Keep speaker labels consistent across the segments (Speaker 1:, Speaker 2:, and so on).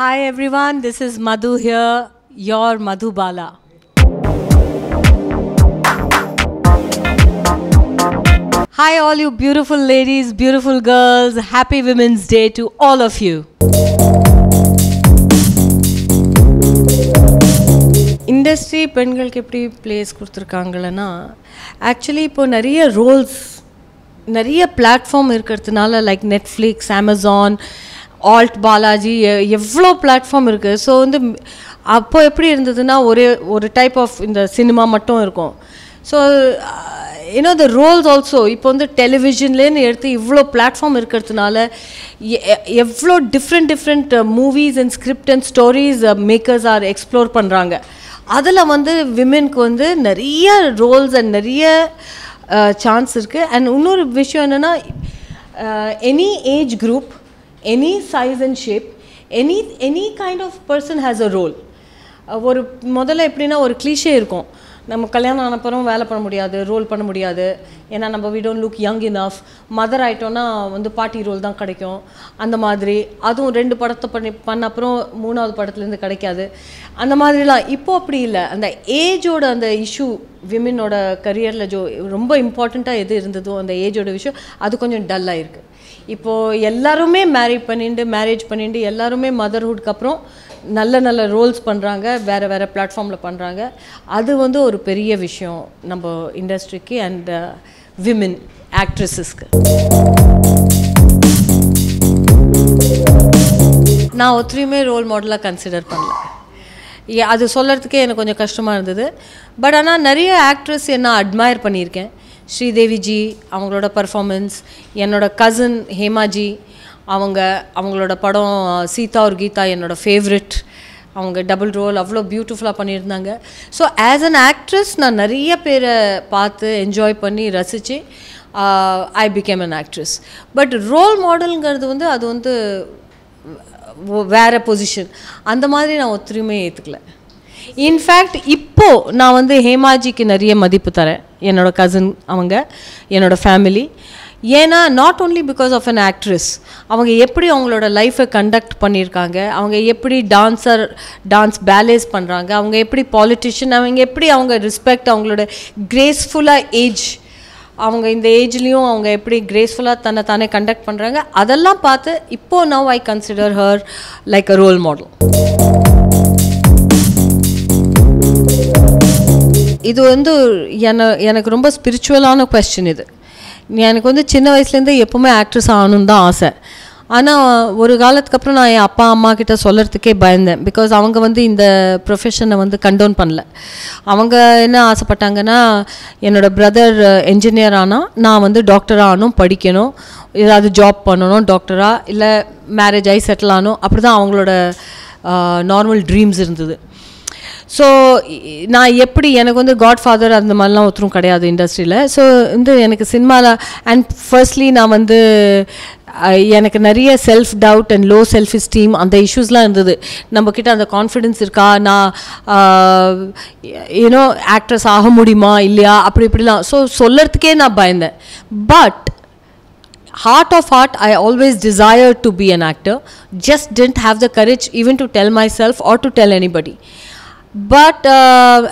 Speaker 1: Hi everyone, this is Madhu here, your Madhu Bala. Hi, all you beautiful ladies, beautiful girls. Happy Women's Day to all of you. Industry பெண்களுக்கு எப்படி place கொடுத்துருக்காங்களன்னா actually இப்போது நிறைய Rolle's நிறைய platform இருக்கிறதுனால like Netflix Amazon alt Balaji எவ்வளோ platform இருக்குது so வந்து அப்போது எப்படி இருந்ததுன்னா ஒரே ஒரு டைப் ஆஃப் இந்த சினிமா மட்டும் இருக்கும். ஸோ இன்னோ த ரோல்ஸ் ஆல்சோ இப்போ வந்து டெலிவிஷன்லேருந்து எடுத்து இவ்வளோ பிளாட்ஃபார்ம் இருக்கிறதுனால எ- எவ்வளோ different different movies and script and stories makers are explore பண்ணுறாங்க அதில் வந்து விமென்க்கு வந்து நிறைய ரோல்ஸ் அண்ட் நிறைய சான்ஸ் இருக்குது அண்ட் இன்னொரு விஷயம் என்னென்னா any age group any size and shape any any kind of person has a role ஒரு முதல்ல எப்படின்னா ஒரு கிளீஷே இருக்கும் நம்ம கல்யாணம் ஆனப்புறம் வேலை பண்ண முடியாது ரோல் பண்ண முடியாது. ஏன்னா நம்ம we don't look young enough mother ஆகிட்டோன்னா வந்து பாட்டி ரோல் தான் கிடைக்கும். அந்த மாதிரி. அதுவும் ரெண்டு படத்தை பண்ணி பண்ண அப்புறம் மூணாவது படத்துலேருந்து கிடைக்காது. அந்த மாதிரிலாம். இப்போ அப்படி இல்லை. அந்த ஏஜோட அந்த இஷ்யூ விமனோட கரியரில் ஜோ ரொம்ப இம்பார்ட்டண்ட்டாக எது இருந்ததோ அந்த ஏஜோட விஷயம் அது கொஞ்சம் டல்லாக இருக்குது இப்போது எல்லாருமே மேரி பண்ணிட்டு மேரேஜ் பண்ணிட்டு எல்லாருமே மதர்ஹுட்க்கு அப்புறம் நல்ல நல்ல ரோல்ஸ் பண்ணுறாங்க வேறு வேறு பிளாட்ஃபார்மில் பண்ணுறாங்க அது வந்து ஒரு பெரிய விஷயம் நம்ம இண்டஸ்ட்ரிக்கு அண்ட் விமென் ஆக்ட்ரஸஸ்க்கு நான் ஒருத்தரையுமே ரோல் மாடலாக கன்சிடர் பண்ணல. ஏ- அது சொல்கிறதுக்கே எனக்கு கொஞ்சம் கஷ்டமாக இருந்தது. பட் ஆனால் நிறைய ஆக்ட்ரஸ் என்ன அட்மையர் பண்ணியிருக்கேன். ஸ்ரீதேவிஜி அவங்களோட பர்ஃபார்மன்ஸ் என்னோட கசின் ஹேமாஜி அவங்க அவங்களோட படம் சீதா ஒரு கீதா என்னோட ஃபேவரெட் அவங்க டபுள் ரோல் அவ்வளோ பியூட்டிஃபுல்லாக பண்ணியிருந்தாங்க. ஸோ ஆஸ் அன் ஆக்ட்ரஸ் நான் நிறைய பேரை பார்த்து என்ஜாய் பண்ணி ரசித்து I became an actress but role மாடலுங்கிறது வந்து அது வந்து வேறு பொசிஷன் அந்த மாதிரி நான் ஒத்துரியுமே ஏற்றுக்கல இன்ஃபேக்ட் இப்போது நான் வந்து ஹேமாஜிக்கு நிறைய மதிப்பு தரேன். என்னோட கசின் அவங்க என்னோடய ஃபேமிலி ஏன்னா not only because of an actress அவங்க எப்படி அவங்களோட லைஃப்பை கண்டக்ட் பண்ணியிருக்காங்க அவங்க எப்படி டான்ஸர் டான்ஸ் பேலேஸ் பண்ணுறாங்க அவங்க எப்படி பாலிட்டிஷியன் அவங்க எப்படி அவங்க ரெஸ்பெக்ட் அவங்களோட கிரேஸ்ஃபுல்லாக ஏஜ் அவங்க இந்த ஏஜ்லேயும் அவங்க எப்படி கிரேஸ்ஃபுல்லாக தன்னை தானே கண்டக்ட் பண்ணுறாங்க அதெல்லாம் பார்த்து இப்போ now I consider her like a role model இது வந்து என எனக்கு ரொம்ப ஸ்பிரிச்சுவலான கொஸ்டின் இது. எனக்கு வந்து சின்ன வயசுலேருந்தே எப்போவுமே ஆக்ட்ரஸ் ஆகணும்னு தான் ஆசை. ஆனால் ஒரு காலத்துக்கு அப்புறம் நான் என் அப்பா அம்மா கிட்ட சொல்கிறதுக்கே பயந்தேன். பிகாஸ் அவங்க வந்து இந்த ப்ரொஃபஷனை வந்து கண்டோன் பண்ணல. அவங்க என்ன ஆசைப்பட்டாங்கன்னா என்னோட பிரதர் என்ஜினியர் ஆனால் நான் வந்து டாக்டர் ஆகணும் படிக்கணும். ஏதாவது ஜாப் பண்ணணும் டாக்டராக இல்லை மேரேஜ் ஆகி செட்டில் ஆகணும். அப்படி தான் அவங்களோட நார்மல் ட்ரீம்ஸ் இருந்தது. ஸோ நான் எப்படி எனக்கு வந்து காட் ஃபாதர் அந்த மாதிரிலாம் ஒருத்தரும் கிடையாது இண்டஸ்ட்ரியில் ஸோ வந்து எனக்கு சினிமாவில் அண்ட் ஃபர்ஸ்ட்லி நான் வந்து எனக்கு நிறைய self doubt and low self esteem அந்த இஷ்யூஸ்லாம் இருந்தது. நம்மக்கிட்ட அந்த கான்ஃபிடென்ஸ் இருக்கா? நான் ஏனோ ஆக்ட்ரஸ் ஆக முடியுமா? இல்லையா? அப்படி இப்படிலாம். ஸோ சொல்லறதுக்கே நான் பயந்தேன். But heart of heart i always desired to be an actor. Just didn't have the courage even to tell myself or to tell anybody. But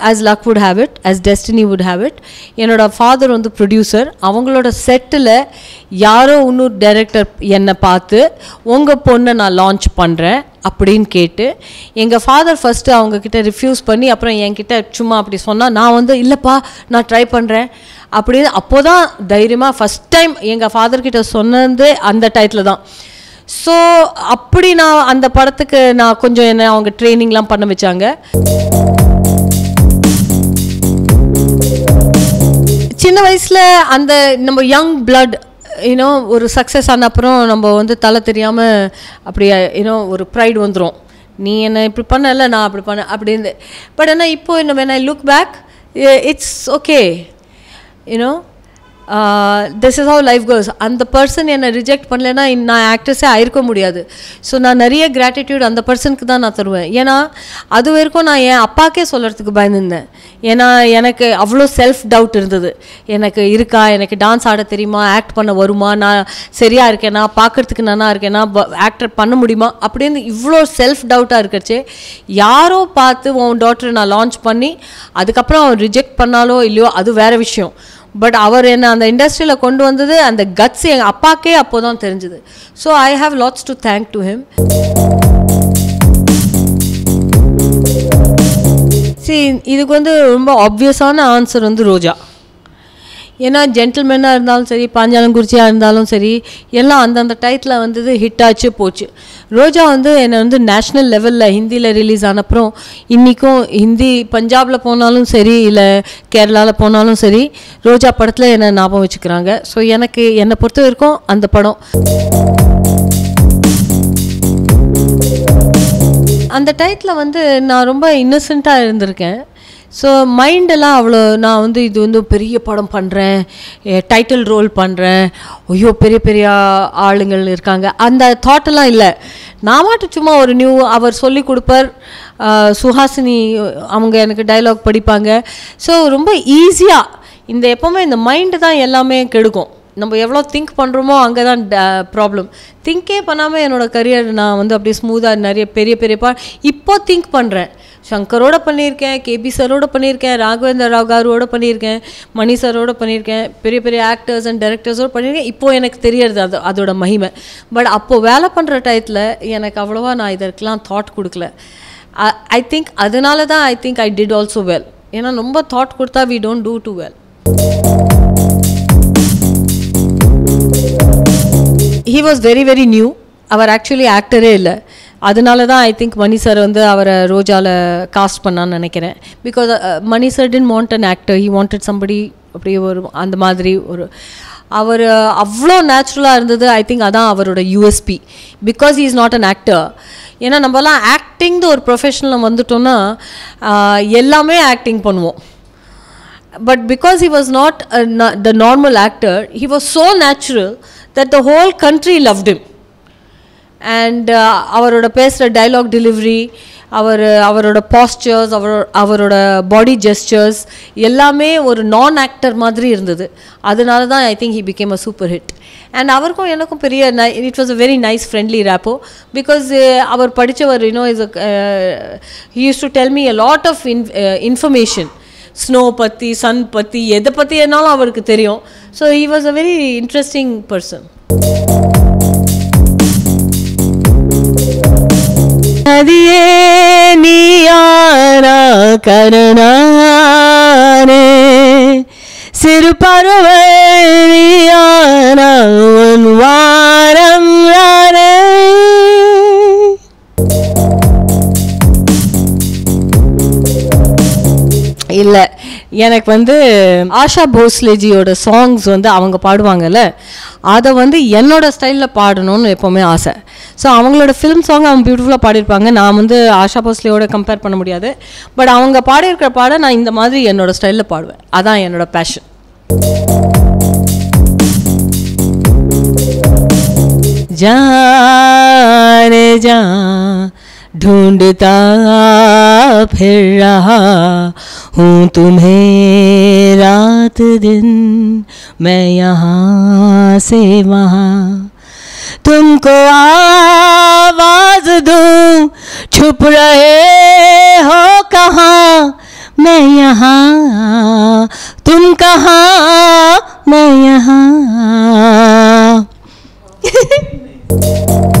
Speaker 1: as luck would have it as destiny would have it என்னோட father வந்து producer அவங்களோட செட்டில் யாரோ இன்னொரு director என்னை பார்த்து உங்கள் பொண்ணை நான் லான்ச் பண்ணுறேன் அப்படின்னு கேட்டு எங்கள் ஃபாதர் ஃபஸ்ட்டு அவங்கக்கிட்ட ரிஃப்யூஸ் பண்ணி அப்புறம் என்கிட்ட சும்மா அப்படி சொன்னால் நான் வந்து இல்லைப்பா நான் ட்ரை பண்ணுறேன் அப்படின்னு அப்போ தான் தைரியமாக ஃபஸ்ட் டைம் எங்கள் ஃபாதர்கிட்ட சொன்னது அந்த டயத்தில் தான். ஸோ அப்படி நான் அந்த படத்துக்கு நான் கொஞ்சம் என்ன அவங்க ட்ரைனிங்லாம் பண்ண வச்சாங்க. சின்ன வயசில் அந்த நம்ம யங் பிளட் யூனோ ஒரு சக்ஸஸ் ஆன அப்புறம் நம்ம வந்து தலை தெரியாமல் அப்படி யூனோ ஒரு ப்ரைடு வந்துடும் நீ என்ன இப்படி பண்ணல நான் அப்படி பண்ண அப்படின்னு பட் ஆனால் இப்போ என்ன வேணா look back it's okay you know this is how life goes அந்த பர்சன் என்னை ரிஜெக்ட் பண்ணலைன்னா இன் நான் ஆக்ட்ரஸே ஆயிருக்க முடியாது. ஸோ நான் நிறைய கிராட்டிடியூட் அந்த பர்சனுக்கு தான் நான் தருவேன். ஏன்னா அது வரைக்கும் நான் என் அப்பாக்கே சொல்கிறதுக்கு பயந்துருந்தேன். ஏன்னா எனக்கு அவ்வளோ செல்ஃப் டவுட் இருந்தது. எனக்கு இருக்கா? எனக்கு டான்ஸ் ஆட தெரியுமா? ஆக்ட் பண்ண வருமா? நான் சரியாக இருக்கேனா? பார்க்கறதுக்கு நல்லா இருக்கேனா? ஆக்டர் பண்ண முடியுமா? அப்படின்னு இவ்வளோ செல்ஃப் டவுட்டாக இருக்கிறச்சு யாரோ பார்த்து உன் டாக்டரை நான் லான்ச் பண்ணி அதுக்கப்புறம் அவன் ரிஜெக்ட் பண்ணாலோ இல்லையோ அது வேறு விஷயம். பட் அவர் என்ன அந்த இண்டஸ்ட்ரியில் கொண்டு வந்தது அந்த கட்ஸ் எங்கள் அப்பாக்கே அப்போ தான் தெரிஞ்சுது. So I have lots to thank to him சரி இதுக்கு வந்து ரொம்ப ஆப்வியஸான ஆன்சர் வந்து ரோஜா. ஏன்னா ஜென்டில்மேனாக இருந்தாலும் சரி பாஞ்சாலங்குறிச்சியாக இருந்தாலும் சரி எல்லாம் அந்தந்த டயத்தில் வந்தது ஹிட் ஆச்சு போச்சு. ரோஜா வந்து என்னை வந்து நேஷ்னல் லெவலில் ஹிந்தியில் ரிலீஸ் ஆனப்புறம் இன்றைக்கும் ஹிந்தி பஞ்சாபில் போனாலும் சரி இல்லை கேரளாவில் போனாலும் சரி ரோஜா படத்தில் என்னை ஞாபகம் வச்சுக்கிறாங்க. ஸோ எனக்கு என்னை பொறுத்த வரைக்கும் அந்த படம். அந்த டயத்தில் வந்து நான் ரொம்ப இன்னசென்ட்டாக இருந்திருக்கேன். ஸோ மைண்டெல்லாம் அவ்வளோ நான் வந்து இது வந்து பெரிய படம் பண்ணுறேன் டைட்டில் ரோல் பண்ணுறேன் ஐயோ பெரிய பெரிய ஆளுங்கள் இருக்காங்க. அந்த தாட்டெல்லாம் இல்லை. நான் மட்டும் சும்மா ஒரு நியூ அவர் சொல்லி கொடுப்பார். சுஹாசினி அவங்க எனக்கு டைலாக் படிப்பாங்க. ஸோ ரொம்ப ஈஸியாக இந்த எப்போவுமே இந்த மைண்டு தான் எல்லாமே கெடுக்கும். நம்ம எவ்வளோ திங்க் பண்ணுறோமோ அங்கே தான் ப்ராப்ளம் திங்கே பண்ணாமல் என்னோடய கரியர் நான் வந்து அப்படியே ஸ்மூத்தாக நிறைய பெரிய பெரிய பா இப்போ திங்க் பண்ணுறேன் சங்கரோட பண்ணியிருக்கேன் கேபி சரோட பண்ணியிருக்கேன் ராகவேந்திர ராவ் காரோட பண்ணியிருக்கேன் மணி சரோட பண்ணியிருக்கேன் பெரிய பெரிய ஆக்டர்ஸ் அண்ட் டைரக்டர்ஸோட பண்ணியிருக்கேன். இப்போது எனக்கு தெரியறது அது அதோட மகிமை. பட் அப்போது வேலை பண்ணுற டயத்தில் எனக்கு அவ்வளோவா நான் இதற்கெலாம் தாட் கொடுக்கல. ஐ திங்க் அதனால தான் I think I did also well ஏன்னா ரொம்ப தாட் கொடுத்தா we don't do to well he was very very new our actually ஆக்டரே இல்லை. அதனால தான் ஐ திங்க் மணி சார் வந்து அவரை ரோஜாவில் காஸ்ட் பண்ணான்னு நினைக்கிறேன். Because Mani sir didn't want an actor he wanted somebody அப்படியே ஒரு அந்த மாதிரி ஒரு அவர் அவ்வளோ நேச்சுரலாக இருந்தது. ஐ திங்க் அதான் அவரோட USP because he is not an actor ஏன்னா நம்மலாம் ஆக்டிங்னு ஒரு ப்ரொஃபஷனில் வந்துட்டோன்னா எல்லாமே ஆக்டிங் பண்ணுவோம். But because he was not the normal actor he was so natural that the whole country loved country. And uh, அவரோட பேசுகிற டைலாக் டெலிவரி அவர் அவரோட பாஸ்டர்ஸ் அவர் அவரோட பாடி ஜெஸ்டர்ஸ் எல்லாமே ஒரு நான் ஆக்டர் மாதிரி இருந்தது. அதனால தான் I think he became a super hit and அவருக்கும் எனக்கும் பெரிய நை it was a very nice friendly rapport because அவர் படித்தவர் you know is he use to tell me a lot of in information snow பற்றி சன் பற்றி எதை பற்றி என்னாலும் அவருக்கு தெரியும். So he was a very interesting person दिए नियारा करना रे सिर पर वरियाना उनवारम रे இல்லை எனக்கு வந்து ஆஷா போஸ்லேஜியோட சாங்ஸ் வந்து அவங்க பாடுவாங்கல்ல அதை வந்து என்னோட ஸ்டைலில் பாடணும்னு எப்போவுமே ஆசை ஸோ அவங்களோட ஃபிலிம் சாங் அவங்க பியூட்டிஃபுல்லாக பாடியிருப்பாங்க நான் வந்து ஆஷா போஸ்லேயோட கம்பேர் பண்ண முடியாது பட் அவங்க பாடியிருக்கிற பாட நான் இந்த மாதிரி என்னோட ஸ்டைலில் பாடுவேன் அதான் என்னோட பேஷன் जाने जा ढूंढता फिर रहा हूँ तुम्हें रात दिन। मैं यहाँ से वहाँ तुमको आवाज़ दूँ। छुप रहे हो कहाँ? मैं यहाँ। तुम कहाँ? मैं यहाँ।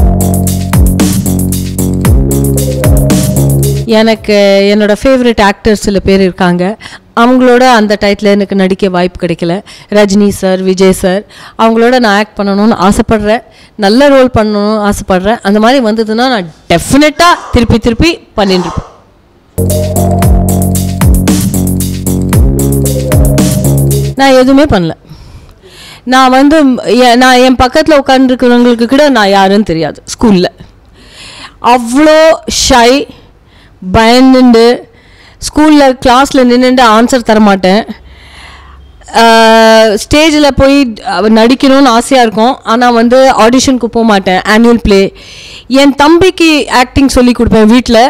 Speaker 1: எனக்கு என்னோட ஃபேவரட் ஆக்டர்ஸ் சில பேர் இருக்காங்க. அவங்களோட அந்த டயத்தில் எனக்கு நடிக்க வாய்ப்பு கிடைக்கல. ரஜினி சார் விஜய் சார் அவங்களோட நான் ஆக்ட் பண்ணணும்னு ஆசைப்பட்றேன். நல்ல ரோல் பண்ணணும்னு ஆசைப்பட்றேன். அந்த மாதிரி வந்ததுன்னா நான் டெஃபினட்டாக திருப்பி திருப்பி பண்ணிட்டுருப்பேன் நான் எதுவுமே பண்ணல. நான் வந்து நான் என் பக்கத்தில் உட்காந்துருக்கிறவங்களுக்கு கூட நான் யாருன்னு தெரியாது. ஸ்கூலில் அவ்வளோ ஷை பயந்துண்டு ஸ்கூலில் கிளாஸில் நின்றுட்டு ஆன்சர் தரமாட்டேன். ஸ்டேஜில் போய் நடிக்கணும்னு ஆசையாக இருக்கும். ஆனால் வந்து ஆடிஷனுக்கு போக மாட்டேன் ஆனுவல் ப்ளே என் தம்பிக்கு ஆக்டிங் சொல்லி கொடுப்பேன் வீட்டில்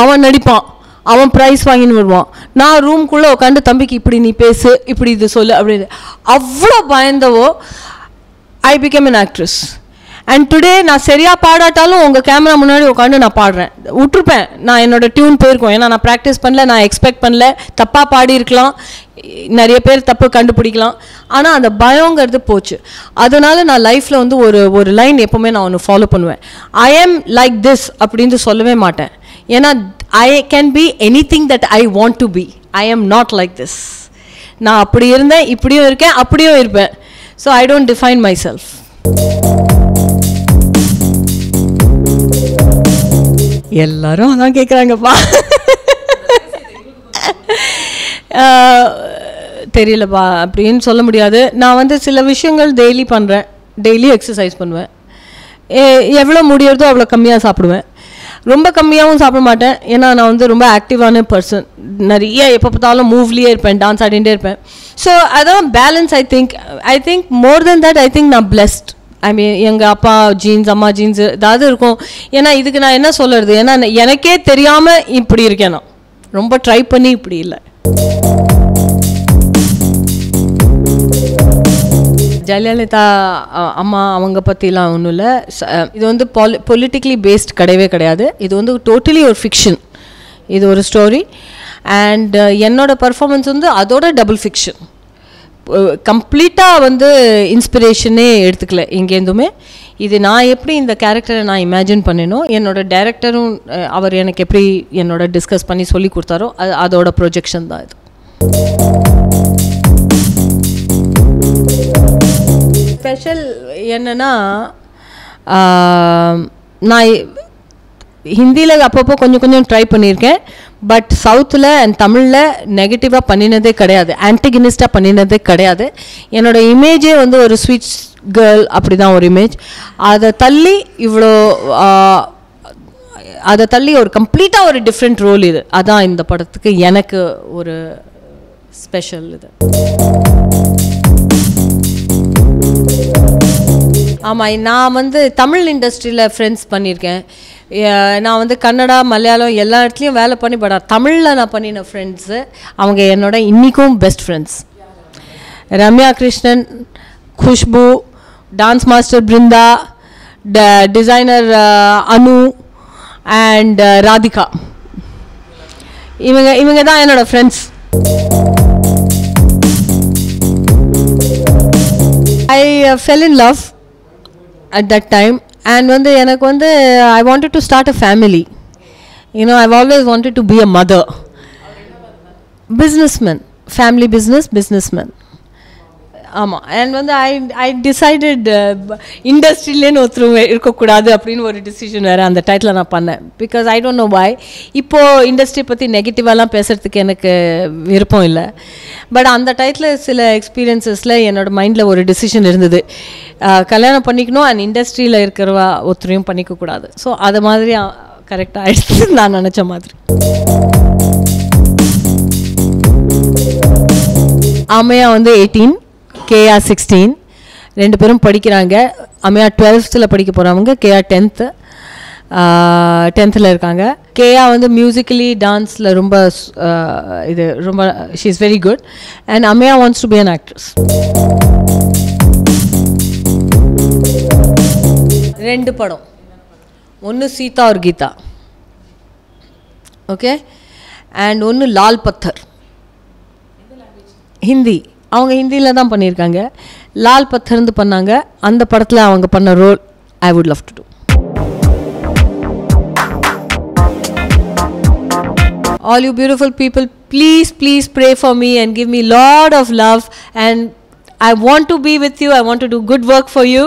Speaker 1: அவன் நடிப்பான். அவன் ப்ரைஸ் வாங்கின்னு வருவான். நான் ரூம்குள்ளே உட்காந்து தம்பிக்கு இப்படி நீ பேசு இப்படி இது சொல்லு அப்படின்னு. அவ்வளோ பயந்தவோ I became an actress and today நான் சரியாக பாடாட்டாலும் உங்கள் கேமரா முன்னாடி உட்காந்து நான் பாடுறேன். விட்டுருப்பேன் நான் என்னோட டியூன் போயிருக்கோம். ஏன்னா நான் ப்ராக்டிஸ் பண்ணல நான் எக்ஸ்பெக்ட் பண்ணல. தப்பாக பாடியிருக்கலாம். நிறைய பேர் தப்பு கண்டுபிடிக்கலாம். ஆனால் அந்த பயங்கிறது போச்சு. அதனால நான் லைஃப்பில் வந்து ஒரு ஒரு லைன் எப்போவுமே நான் ஒன்று ஃபாலோ பண்ணுவேன். ஐ ஆம் லைக் திஸ் அப்படின்னு சொல்லவே மாட்டேன். ஏன்னா I can be anything that I want to be I am not like this நான் அப்படி இருந்தேன் இப்படியும் இருக்கேன் அப்படியும் இருப்பேன். So I don't define myself எல்லாரும் அதான் கேட்குறாங்கப்பா தெரியலப்பா அப்படின்னு சொல்ல முடியாது. நான் வந்து சில விஷயங்கள் டெய்லி பண்ணுறேன் டெய்லி எக்ஸசைஸ் பண்ணுவேன். எவ்வளோ முடியறதோ அவ்வளோ கம்மியாக சாப்பிடுவேன். ரொம்ப கம்மியாகவும் சாப்பிட மாட்டேன். ஏன்னா நான் வந்து ரொம்ப ஆக்டிவான பர்சன் நிறைய எப்போ பார்த்தாலும் மூவ்லேயே இருப்பேன் டான்ஸ் ஆடிகிட்டே இருப்பேன். ஸோ அதான் balance I think I think more then that I think நான் பிளெஸ்ட் ஐ மீன் எங்கள் அப்பா ஜீன்ஸ் அம்மா ஜீன்ஸ் ஏதாவது இருக்கும். ஏன்னா இதுக்கு நான் என்ன சொல்லுறது? ஏன்னா எனக்கே தெரியாமல் இப்படி இருக்கேன் நான். ரொம்ப ட்ரை பண்ணி இப்படி இல்லை. ஜெயலலிதா அம்மா அவங்க பற்றிலாம் ஒன்றும் இல்லை. இது வந்து பாலி பொலிட்டிக்கலி பேஸ்ட் கிடையவே கிடையாது. இது வந்து டோட்டலி ஒரு ஃபிக்ஷன் இது ஒரு ஸ்டோரி அண்ட் என்னோட பர்ஃபார்மன்ஸ் வந்து அதோட டபுள் ஃபிக்ஷன் கம்ப்ளீட்டாக வந்து இன்ஸ்பிரேஷனே எடுத்துக்கல எங்கேருந்துமே இது நான் எப்படி இந்த கேரக்டரை நான் இமேஜின் பண்ணினோ என்னோட டைரக்டரும் அவர் எனக்கு எப்படி என்னோட டிஸ்கஸ் பண்ணி சொல்லி கொடுத்தாரோ அது அதோட ப்ரொஜெக்ஷன் தான் இது. ஸ்பெஷல் என்னன்னா நான் ஹிந்தியில் அப்பப்போ கொஞ்சம் கொஞ்சம் ட்ரை பண்ணியிருக்கேன். பட் சவுத்தில் அண்ட் தமிழில் நெகட்டிவாக பண்ணினதே கிடையாது. ஆன்டிகனிஸ்டாக பண்ணினதே கிடையாது. என்னோட இமேஜே வந்து ஒரு ஸ்வீட் கேர்ள் அப்படி தான் ஒரு இமேஜ் அதை தள்ளி இவ்வளோ அதை தள்ளி ஒரு கம்ப்ளீட்டாக ஒரு டிஃப்ரெண்ட் ரோல் இது. அதான் இந்த படத்துக்கு எனக்கு ஒரு ஸ்பெஷல் இது. ஆமாம் நான் வந்து தமிழ் இண்டஸ்ட்ரியில் ஃப்ரெண்ட்ஸ் பண்ணியிருக்கேன் நான் வந்து கன்னடா மலையாளம் எல்லா இடத்துலையும் வேலை பண்ணி பட் தமிழில் நான் பண்ணின ஃப்ரெண்ட்ஸு அவங்க என்னோட இன்றைக்கும் best friends Ramya Krishnan Khushbu dance master Brindha the designer Anu and Radhika. இவங்க இவங்க தான் என்னோட friends I fell in love at that time and வந்து எனக்கு வந்து I wanted to start a family you know I always wanted to be a mother businessman family business businessman ஆமாம் and வந்து I I decided இண்டஸ்ட்ரியிலேன்னு ஒருத்தர் இருக்கக்கூடாது அப்படின்னு ஒரு decision வேறு அந்த டைட்டில் நான் பண்ணேன். Because I don't know boy இப்போது இண்டஸ்ட்ரி பற்றி நெகட்டிவாலாம் பேசுகிறதுக்கு எனக்கு விருப்பம் இல்லை. பட் அந்த டயத்தில் சில எக்ஸ்பீரியன்சஸில் என்னோட மைண்டில் ஒரு டிசிஷன் இருந்தது. கல்யாணம் பண்ணிக்கணும் அண்ட் இண்டஸ்ட்ரியில் இருக்கிறவா ஒருத்தரையும் பண்ணிக்கக்கூடாது ஸோ அது மாதிரி கரெக்டாக ஆயிடுச்சு நான் நினச்ச மாதிரி. அம்மையா வந்து எயிட்டீன் கேஆ சிக்ஸ்டீன் ரெண்டு பேரும் படிக்கிறாங்க. அம்மையா டுவெல்த்தில் படிக்க போகிறவங்க கேஆ டென்த்து டென்த்தில் இருக்காங்க. கேஆ வந்து மியூசிக்கலி டான்ஸில் ரொம்ப இது ரொம்ப she is very good and அம்மையா wants to be an actress ரெண்டு படம். ஒன்று சீதா ஒரு கீதா. ஓகே அண்ட் ஒன்று லால் பத்தர். ஹிந்தி. அவங்க ஹிந்தியில் தான் பண்ணியிருக்காங்க லால் பத்தர்ந்து பண்ணாங்க அந்த படத்தில் அவங்க பண்ண role I would love to do all you beautiful people please please pray for me and give me lot of love and I want to be with you I want to do good work for you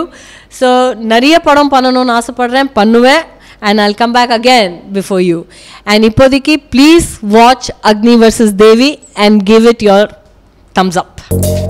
Speaker 1: so நிறைய படம் பண்ணணும்னு ஆசைப்பட்றேன் பண்ணுவேன் and I'll come back again before you and இப்போதைக்கு please watch Agni versus Devi and give it your thumbs up.